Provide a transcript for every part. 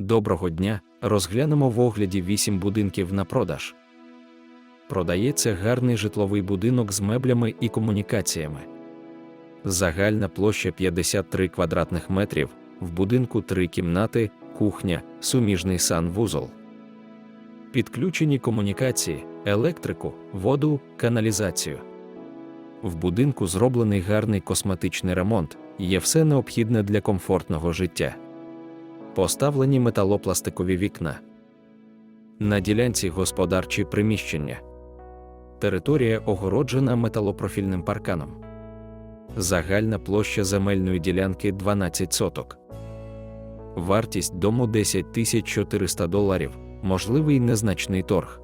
Доброго дня! Розглянемо в огляді 8 будинків на продаж. Продається гарний житловий будинок з меблями і комунікаціями. Загальна площа 53 квадратних метрів, в будинку 3 кімнати, кухня, суміжний санвузол. Підключені комунікації, електрику, воду, каналізацію. В будинку зроблений гарний косметичний ремонт, є все необхідне для комфортного життя. Поставлені металопластикові вікна. На ділянці господарчі приміщення. Територія огороджена металопрофільним парканом. Загальна площа земельної ділянки 12 соток. Вартість дому 10 400 доларів, можливий незначний торг.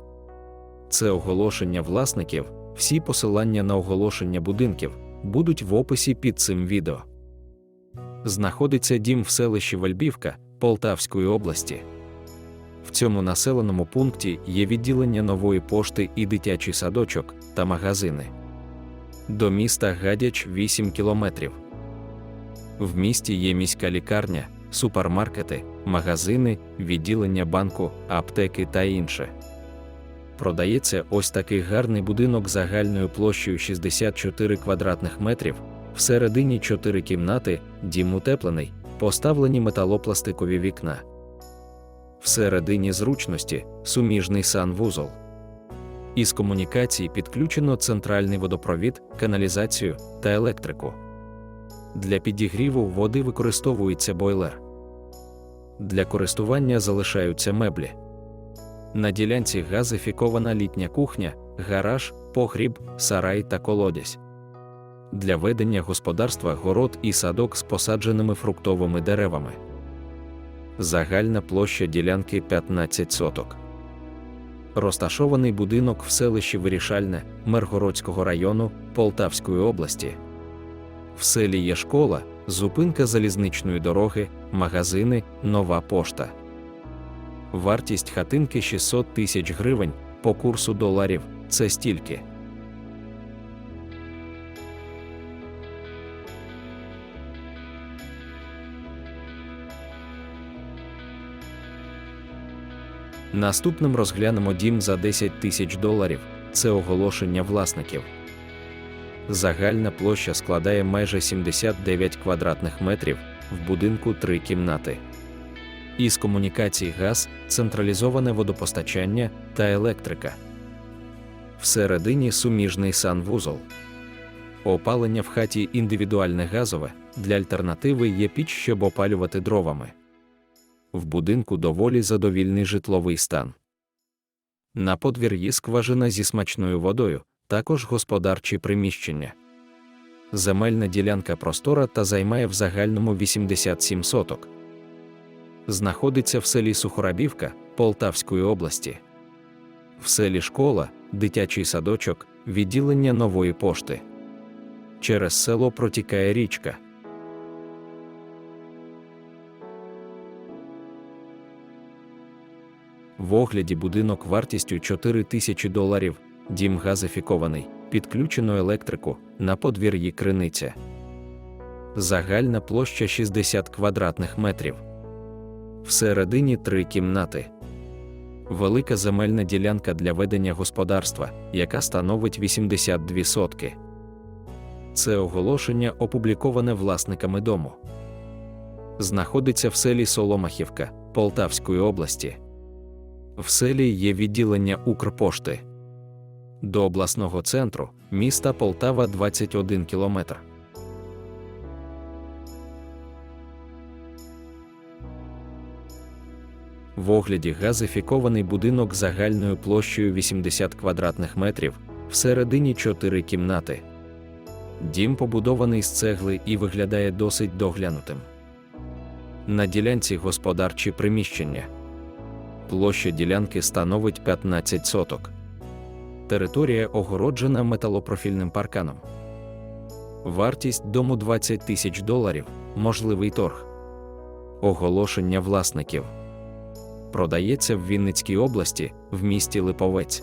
Це оголошення власників. Всі посилання на оголошення будинків будуть в описі під цим відео. Знаходиться дім в селищі Вальбівка Полтавської області. В цьому населеному пункті є відділення нової пошти і дитячий садочок та магазини. До міста Гадяч 8 кілометрів. В місті є міська лікарня, супермаркети, магазини, відділення банку, аптеки та інше. Продається ось такий гарний будинок загальною площею 64 квадратних метрів, всередині 4 кімнати, дім утеплений, поставлені металопластикові вікна. Всередині зручності суміжний санвузол. Із комунікацій підключено центральний водопровід, каналізацію та електрику. Для підігріву води використовується бойлер. Для користування залишаються меблі. На ділянці газифікована літня кухня, гараж, погріб, сарай та колодязь. Для ведення господарства город і садок з посадженими фруктовими деревами. Загальна площа ділянки 15 соток. Розташований будинок в селищі Вирішальне Миргородського району Полтавської області. В селі є школа, зупинка залізничної дороги, магазини, нова пошта. Вартість хатинки 600 тисяч гривень по курсу доларів це стільки. Наступним розглянемо дім за 10 тисяч доларів це оголошення власників. Загальна площа складає майже 79 квадратних метрів, в будинку 3 кімнати. Із комунікацій газ, централізоване водопостачання та електрика. Всередині суміжний санвузол. Опалення в хаті індивідуальне газове, для альтернативи є піч, щоб опалювати дровами. В будинку доволі задовільний житловий стан. На подвір'ї скважина зі смачною водою, також господарчі приміщення. Земельна ділянка простора та займає в загальному 87 соток знаходиться в селі Сухорабівка Полтавської області. В селі школа, дитячий садочок, відділення нової пошти. Через село протікає річка. В огляді будинок вартістю 4 тисячі доларів, дім газифікований, підключено електрику, на подвір'ї криниця. Загальна площа 60 квадратних метрів всередині три кімнати. Велика земельна ділянка для ведення господарства, яка становить 82 сотки. Це оголошення опубліковане власниками дому. Знаходиться в селі Соломахівка Полтавської області. В селі є відділення Укрпошти. До обласного центру міста Полтава 21 кілометр. В огляді газифікований будинок загальною площею 80 квадратних метрів, всередині 4 кімнати. Дім побудований з цегли і виглядає досить доглянутим. На ділянці господарчі приміщення. Площа ділянки становить 15 соток. Територія огороджена металопрофільним парканом. Вартість дому 20 тисяч доларів, можливий торг. Оголошення власників продається в Вінницькій області, в місті Липовець.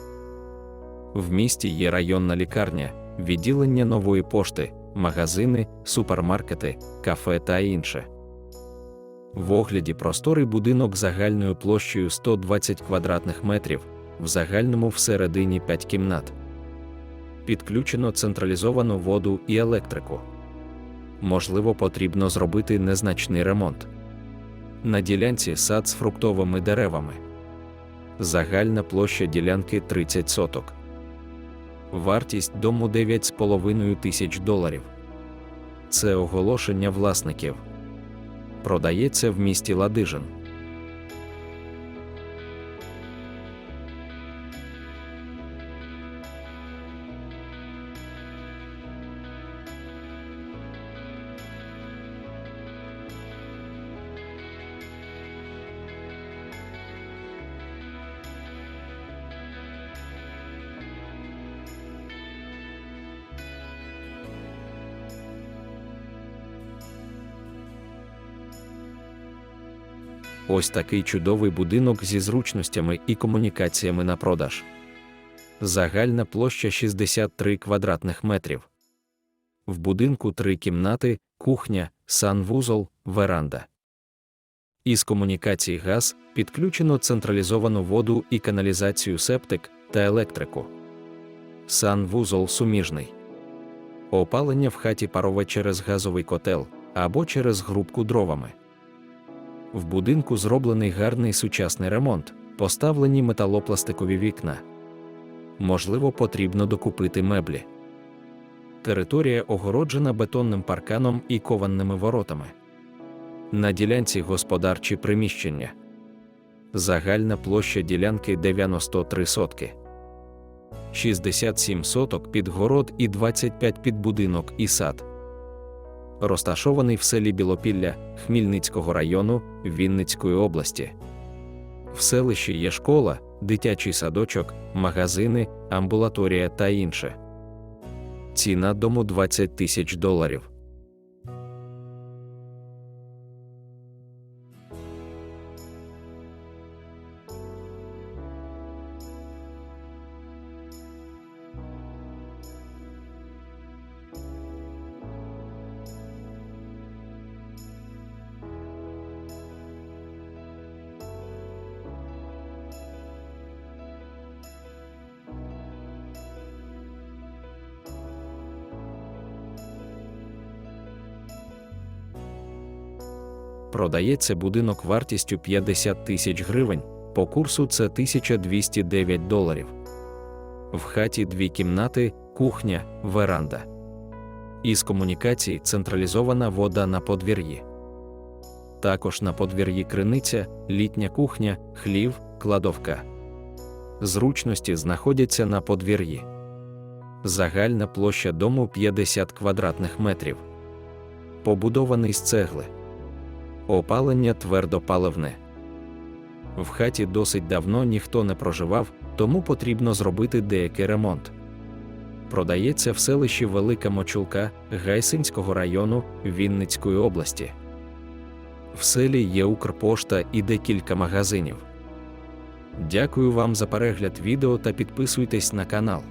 В місті є районна лікарня, відділення нової пошти, магазини, супермаркети, кафе та інше. В огляді просторий будинок загальною площею 120 квадратних метрів, в загальному всередині 5 кімнат. Підключено централізовану воду і електрику. Можливо, потрібно зробити незначний ремонт. На ділянці сад з фруктовими деревами. Загальна площа ділянки 30 соток. Вартість дому 9,5 тисяч доларів. Це оголошення власників. Продається в місті Ладижин. Ось такий чудовий будинок зі зручностями і комунікаціями на продаж. Загальна площа 63 квадратних метрів. В будинку три кімнати, кухня, санвузол, веранда. Із комунікацій газ підключено централізовану воду і каналізацію септик та електрику. Санвузол суміжний. Опалення в хаті парове через газовий котел або через грубку дровами. В будинку зроблений гарний сучасний ремонт, поставлені металопластикові вікна. Можливо, потрібно докупити меблі. Територія огороджена бетонним парканом і кованними воротами. На ділянці господарчі приміщення. Загальна площа ділянки 93 сотки. 67 соток під город і 25 під будинок і сад розташований в селі Білопілля Хмільницького району Вінницької області. В селищі є школа, дитячий садочок, магазини, амбулаторія та інше. Ціна дому 20 тисяч доларів. Продається будинок вартістю 50 тисяч гривень, по курсу це 1209 доларів. В хаті дві кімнати, кухня, веранда. Із комунікацій централізована вода на подвір'ї. Також на подвір'ї криниця, літня кухня, хлів, кладовка. Зручності знаходяться на подвір'ї. Загальна площа дому 50 квадратних метрів. Побудований з цегли. Опалення твердопаливне. В хаті досить давно ніхто не проживав, тому потрібно зробити деякий ремонт. Продається в селищі Велика Мочулка Гайсинського району Вінницької області. В селі є Укрпошта і декілька магазинів. Дякую вам за перегляд відео та підписуйтесь на канал.